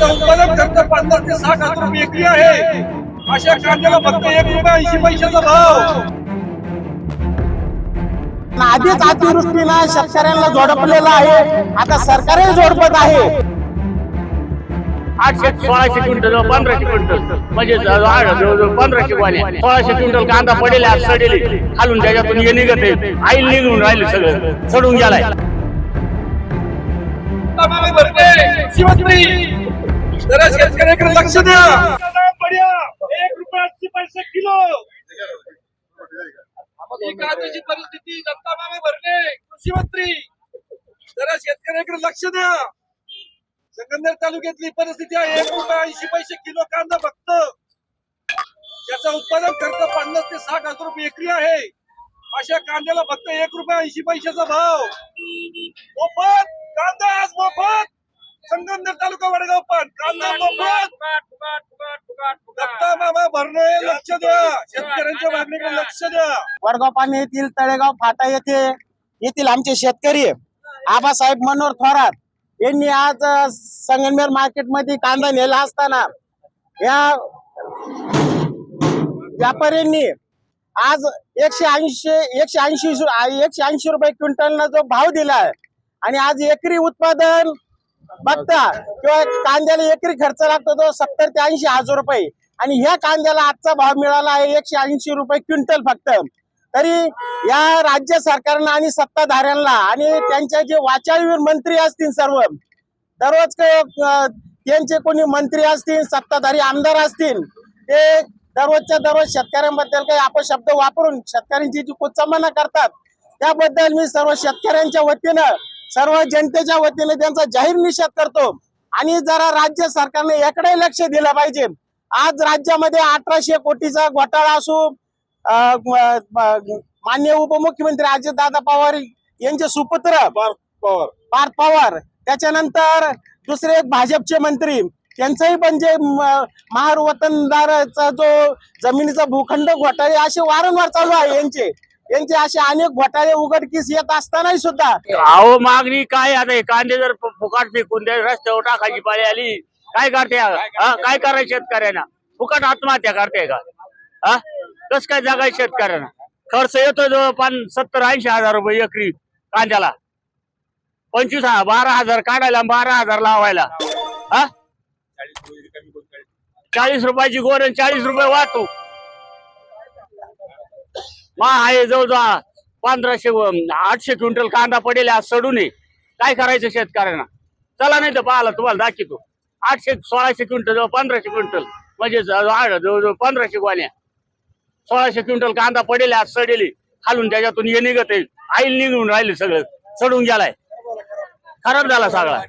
याचा उत्पादन खर्च पन्नास ते साठ हजार रुपये एकरी आहे. अशा कांद्याला फक्त एक रुपया ऐंशी पैशाचा भाव. आधीच अतिवृष्टीनं शेतकऱ्यांना जोडपलेलं आहे. आता सरकारही जोडपत आहे. आठशे सोळाशे क्विंटल पंधराशे क्विंटल. म्हणजे जवळ- जवळजवळ पंधराशे गोण्या सोळाशे क्विंटल कांदा पडेल आज सडेल. खालून त्याच्यातून हे निघत आहे. आईल निघून राहिले सगळं. सडून गेलाय. तमाम भरणे शिवत्री जरा शेतकऱ्याकडे लक्ष द्या. बढिया. एक रुपया अस्सी पैसे किलो. कांद्याची परिस्थिती दत्ता मामे भरणे कृषी मंत्री. जरा शेतकऱ्याकडे लक्ष द्या. संगमनेर तालुक्यातली परिस्थिती आहे एक रुपया ऐंशी पैसे किलो कांदा फक्त. याचा उत्पादन खर्च पन्नास ते साठ हजार रुपये एकरी आहे. अशा कांद्याला फक्त एक रुपया ऐंशी पैशाचा भाव. दत्ता मामा भरणे लक्ष द्या. शेतकऱ्यांच्या मागणीकडे लक्ष द्या. वडगाव पाणी येथील तळेगाव फाटा येथे येथील आमचे शेतकरी. आबासाहेब मनोहर थोरात यांनी आज अ, संगमनेर मार्केटमध्ये कांदा नेला असताना या व्यापाऱ्यांनी आज एकशे ऐंशी एकशे ऐंशी एकशे ऐंशी रुपये क्विंटलनं जो भाव दिलाय आणि आज एकरी उत्पादन बघता किंवा कांद्याला एकरी खर्च लागतो तो सत्तर ते ऐंशी हजार रुपये. आणि ह्या कांद्याला आजचा भाव मिळाला आहे एकशे ऐंशी रुपये क्विंटल फक्त. तरी या राज्य सरकारनं आणि सत्ताधाऱ्यांना आणि त्यांच्या जे वाचाळवीर मंत्री असतील सर्व दररोज त्यांचे कोणी मंत्री असतील सत्ताधारी आमदार असतील ते दररोजच्या दररोज शेतकऱ्यांबद्दल काही आपण शब्द वापरून शेतकऱ्यांची जी कुचमना करतात त्याबद्दल मी सर्व शेतकऱ्यांच्या वतीनं सर्व जनतेच्या वतीने त्यांचा जाहीर निषेध करतो. आणि जरा राज्य सरकारने याकडे लक्ष दिलं पाहिजे. आज राज्यामध्ये अठराशे कोटीचा घोटाळा असू अं, म- म- माननीय उपमुख्यमंत्री अजितदादा पवार यांचे सुपुत्र पार्थ पवार त्याच्यानंतर दुसरे एक भाजपचे मंत्री त्यांचंही पण जे म- महार वतनदाराचा जो जमिनीचा भूखंड घोटाळे असे वारंवार चालू आहे यांचे. यांचे असे अनेक घोटाळे उघडकीस येत असतानाही सुद्धा अहो मागणी काय आता? हे कांदे जर फु- फुकाट फेकून द्या रस्त्यावर टाकायची पाळी आली काय करते हा? काय करायचं शेतकऱ्यांना? फुकट आत्महत्या करते का? हा? कस काय जगाय शेतकऱ्यांना? खर्च येतो जवळपास सत्तर ऐंशी हजार रुपये एकरी कांद्याला. पंचवीस हा- बारा हजार काढायला बारा हजार लावायला. हा? चाळीस रुपयाची गोर आणि चाळीस रुपये वाहतूक. मा आहे जवळजवळ पंधराशे आठशे क्विंटल कांदा पडेल आज सडू नये काय करायचं शेतकऱ्यांना? चला नाही तर पाहिला तुम्हाला दाखवतो. आठशे सोळाशे क्विंटल जवळ पंधराशे क्विंटल. म्हणजे जवळ जवळजवळ पंधराशे गोण्या सोळाशे क्विंटल कांदा पडेल आज सडेल. खालून त्याच्यातून हे निघत आहे. आईल निघून राहिले सगळं. सडून गेलाय. खराब झाला सगळा.